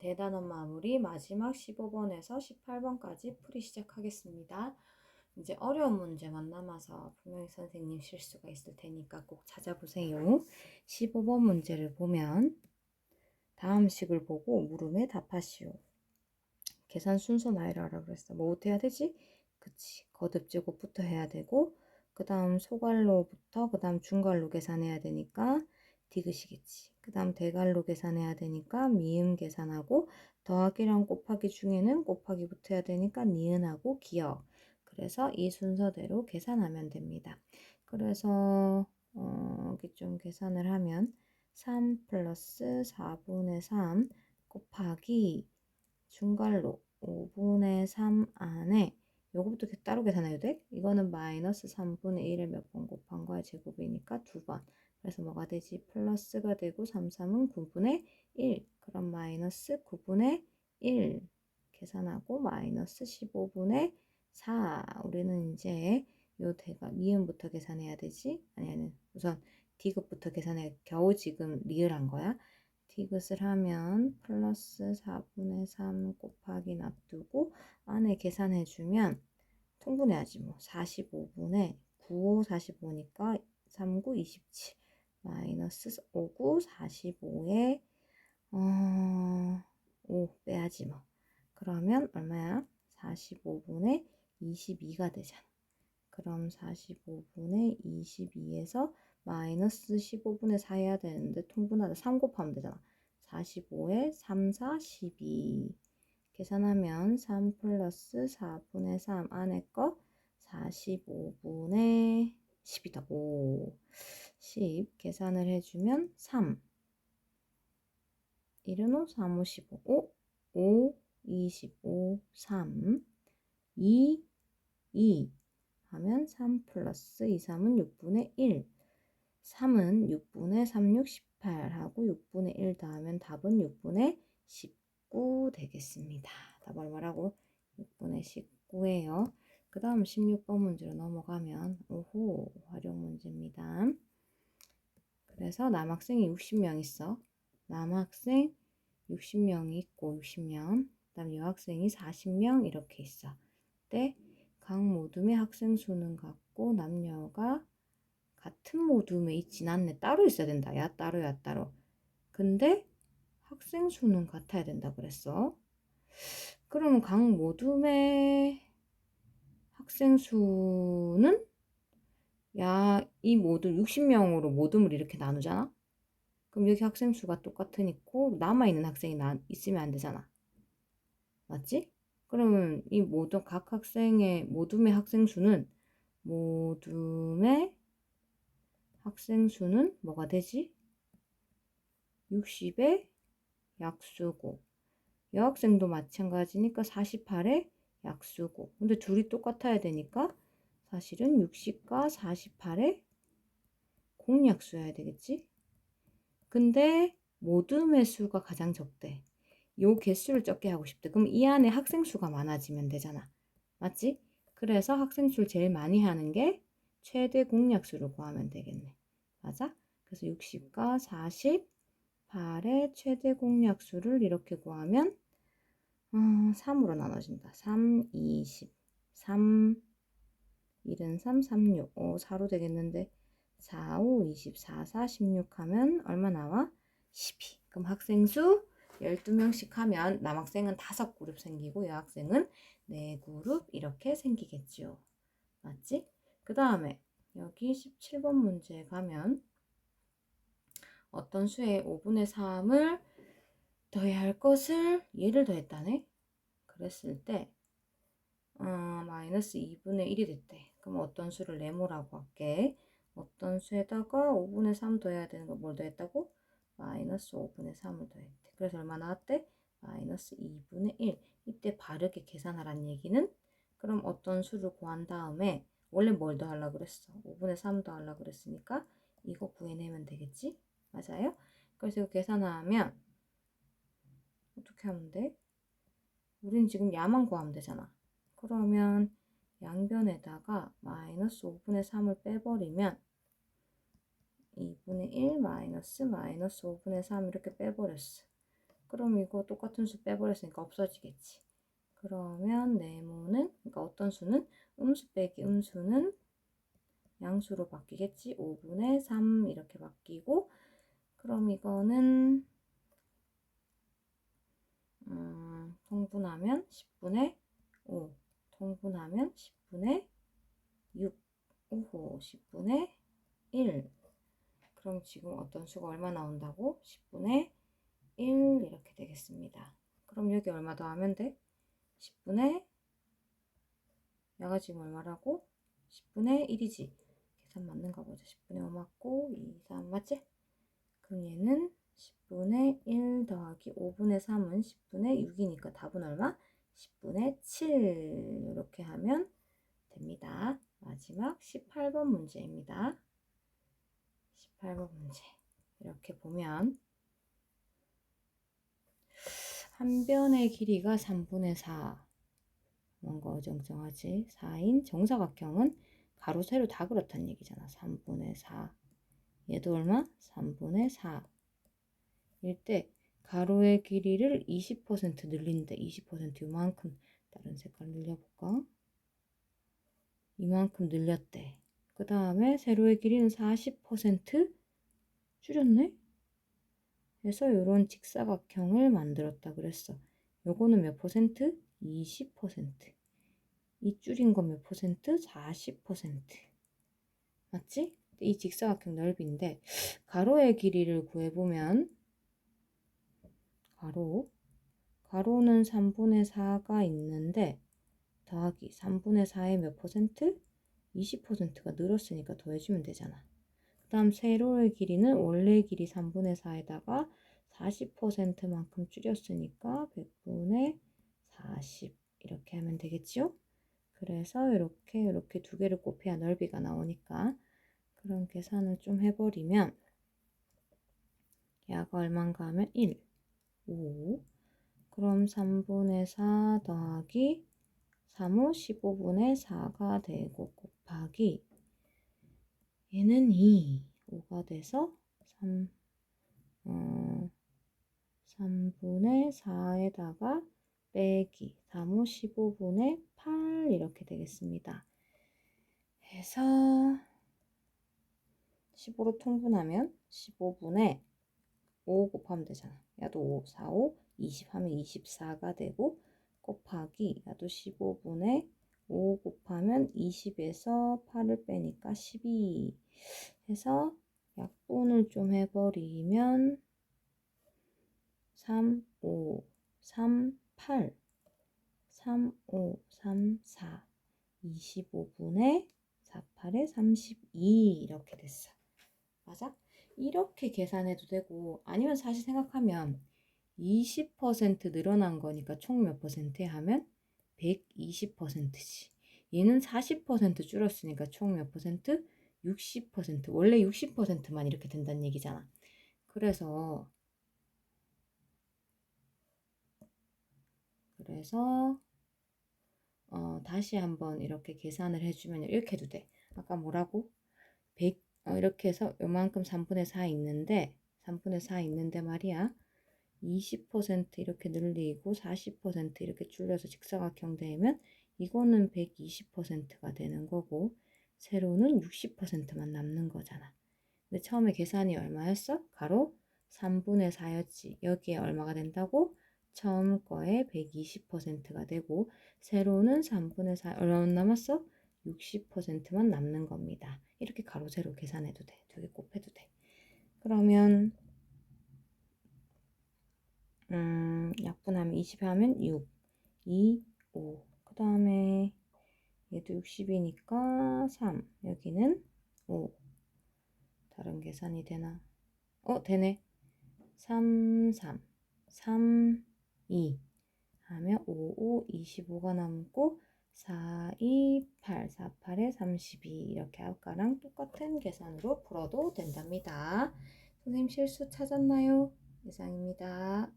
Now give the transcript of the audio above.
대단원 마무리 마지막 15번에서 18번까지 풀이 시작하겠습니다. 이제 어려운 문제만 남아서 분명히 선생님 실수가 있을 테니까 꼭 찾아보세요. 15번 문제를 보면 다음 식을 보고 물음에 답하시오. 계산 순서나 알아라 그랬어. 뭐부터 해야 되지? 그치. 거듭 제곱부터 해야 되고 그 다음 소갈로부터 그 다음 중갈로 계산해야 되니까 디귿이겠지. 그 다음 대갈로 계산해야 되니까 미음 계산하고 더하기랑 곱하기 중에는 곱하기 붙어야 되니까 니은하고 기억. 그래서 이 순서대로 계산하면 됩니다. 그래서 어, 여기 좀 계산을 하면 3 플러스 4분의 3 곱하기 중괄로 5분의 3 안에 요거부터 따로 계산해야 돼? 이거는 마이너스 3분의 1을 몇 번 곱한 거야 제곱이니까 두 번. 그래서 뭐가 되지? 플러스가 되고 3, 3은 9분의 1. 그럼 마이너스 9분의 1 계산하고 마이너스 15분의 4. 우리는 이제 요 대가 미음부터 계산해야 되지? 아니 아니 우선 디귿부터 계산해 겨우 지금 리을한 거야. 디귿을 하면 플러스 4분의 3 곱하기 놔두고 안에 계산해주면 통분해야지 뭐 45분의 9, 45니까 39, 27 마이너스 59, 45에 어, 5 빼야지 뭐 그러면 얼마야? 45분의 22가 되잖아 그럼 45분의 22에서 마이너스 15분의 4 해야 되는데 통분하다 3 곱하면 되잖아 45에 3, 4, 12 계산하면 3 플러스 4분의 3 안에 거 45분의 10이다. 5, 10 계산을 해주면 3 1은 5, 3, 5, 15 5, 5, 25, 3 2, 2 하면 3 플러스 2, 3은 6분의 1 3은 6분의 3, 6, 18 하고 6분의 1 더하면 답은 6분의 19 되겠습니다. 답 얼마라고? 6분의 19예요. 그 다음 16번 문제로 넘어가면 오호 활용 문제입니다. 그래서 남학생이 60명 있어. 남학생 60명이 있고 60명 그 다음 여학생이 40명 이렇게 있어. 때 각 모둠의 학생 수는 같고 남녀가 같은 모둠에 있진 않네. 따로 있어야 된다. 야 따로 야 따로. 근데 학생 수는 같아야 된다 그랬어. 그러면 각 모둠의 학생 수는 야, 이 모둠 60명으로 모둠을 이렇게 나누잖아? 그럼 여기 학생 수가 똑같으니까 남아있는 학생이 나, 있으면 안 되잖아. 맞지? 그러면 이 모든 각 학생의 모둠의 학생 수는 모둠의 학생 수는 뭐가 되지? 60의 약수고 여학생도 마찬가지니까 48의 약수고 근데 둘이 똑같아야 되니까 사실은 60과 48의 공약수여야 되겠지? 근데 모둠의 수가 가장 적대. 요 개수를 적게 하고 싶대. 그럼 이 안에 학생 수가 많아지면 되잖아. 맞지? 그래서 학생 수를 제일 많이 하는 게 최대 공약수를 구하면 되겠네. 맞아? 그래서 60과 48의 최대 공약수를 이렇게 구하면 어, 3으로 나눠진다. 3, 20, 3, 1은 3, 3, 6, 5, 4로 되겠는데 4, 5, 24, 4, 16 하면 얼마 나와? 12. 그럼 학생 수 12명씩 하면 남학생은 5그룹 생기고 여학생은 4그룹 이렇게 생기겠죠. 맞지? 그 다음에 여기 17번 문제에 가면 어떤 수의 5분의 3을 더해야 할 것을 얘를 더했다네? 그랬을 때 어, 마이너스 2분의 1이 됐대. 그럼 어떤 수를 네모라고 할게. 어떤 수에다가 5분의 3 더해야 되는 거 뭘 더했다고? 마이너스 5분의 3을 더했대. 그래서 얼마 나왔대? 마이너스 2분의 1. 이때 바르게 계산하란 얘기는 그럼 어떤 수를 구한 다음에 원래 뭘 더하려고 그랬어? 5분의 3 더하려고 그랬으니까 이거 구해내면 되겠지? 맞아요? 그래서 이거 계산하면 어떻게 하면 돼? 우린 지금 야만 구하면 되잖아. 그러면 양변에다가 마이너스 5분의 3을 빼버리면 2분의 1 마이너스 마이너스 5분의 3 이렇게 빼버렸어. 그럼 이거 똑같은 수 빼버렸으니까 없어지겠지. 그러면 네모는 그러니까 어떤 수는 음수 빼기 음수는 양수로 바뀌겠지. 5분의 3 이렇게 바뀌고 그럼 이거는 음, 통분하면 10분의 5 통분하면 10분의 6 오호 10분의 1 그럼 지금 어떤 수가 얼마 나온다고? 10분의 1 이렇게 되겠습니다. 그럼 여기 얼마 더 하면 돼? 10분의 야가 지금 얼마라고? 10분의 1이지. 계산 맞는가 보자. 10분의 5 맞고 2, 3 맞지? 그럼 얘는 10분의 1 더하기 5분의 3은 10분의 6이니까 답은 얼마? 10분의 7 이렇게 하면 됩니다. 마지막 18번 문제입니다. 18번 문제 이렇게 보면 한 변의 길이가 3분의 4 뭔가 어정쩡하지 4인 정사각형은 가로 세로 다 그렇다는 얘기잖아 3분의 4 얘도 얼마? 3분의 4 일때 가로의 길이를 20% 늘린다 20% 이만큼 다른 색깔 늘려볼까? 이만큼 늘렸대 그 다음에 세로의 길이는 40% 줄였네? 그래서 이런 직사각형을 만들었다 그랬어. 요거는 몇 퍼센트? 20%. 이 줄인 건 몇 퍼센트? 40%. 맞지? 이 직사각형 넓이인데 가로의 길이를 구해보면 가로 가로는 3분의 4가 있는데 더하기 3분의 4의 몇 퍼센트? 20%가 늘었으니까 더해주면 되잖아. 그 다음 세로의 길이는 원래 길이 3분의 4에다가 40%만큼 줄였으니까 100분의 40 이렇게 하면 되겠죠? 그래서 이렇게 이렇게 두 개를 곱해야 넓이가 나오니까 그런 계산을 좀 해버리면 야가 얼마인가 하면 1, 5 그럼 3분의 4 더하기 3호 15분의 4가 되고 곱하기 얘는 2, 5가 돼서 3, 어, 3분의 4에다가 빼기 3호 15분의 8 이렇게 되겠습니다. 해서 15로 통분하면 15분의 5 곱하면 되잖아. 야도 5, 4, 5, 20 하면 24가 되고 곱하기 야도 15분의 5 곱하면 20에서 8을 빼니까 12 해서 약분을 좀 해버리면 3, 5, 3, 8 3, 5, 3, 4 25분의 4, 8에 32 이렇게 됐어. 맞아? 이렇게 계산해도 되고 아니면 사실 생각하면 20% 늘어난 거니까 총 몇 퍼센트 하면 120%지. 얘는 40% 줄었으니까 총 몇 퍼센트? 60%. 원래 60%만 이렇게 된다는 얘기잖아. 그래서 그래서 어, 다시 한번 이렇게 계산을 해주면 이렇게 해도 돼. 아까 뭐라고? 100 어, 이렇게 해서 요만큼 3분의 4 있는데 3분의 4 있는데 말이야. 20% 이렇게 늘리고 40% 이렇게 줄여서 직사각형 되면 이거는 120%가 되는 거고 세로는 60%만 남는 거잖아. 근데 처음에 계산이 얼마였어? 가로 3분의 4였지. 여기에 얼마가 된다고? 처음 거에 120%가 되고 세로는 3분의 4 얼마 남았어? 60%만 남는 겁니다. 이렇게 가로 세로 계산해도 돼. 두 개 곱해도 돼. 그러면 음, 약분하면 20 하면 6, 2, 5. 그 다음에 얘도 60이니까 3. 여기는 5. 다른 계산이 되나? 어, 되네. 3, 3. 3, 2. 하면 5, 5, 25가 남고 4, 2, 8, 4, 8에 32 이렇게 아까랑 똑같은 계산으로 풀어도 된답니다. 선생님 실수 찾았나요? 이상입니다.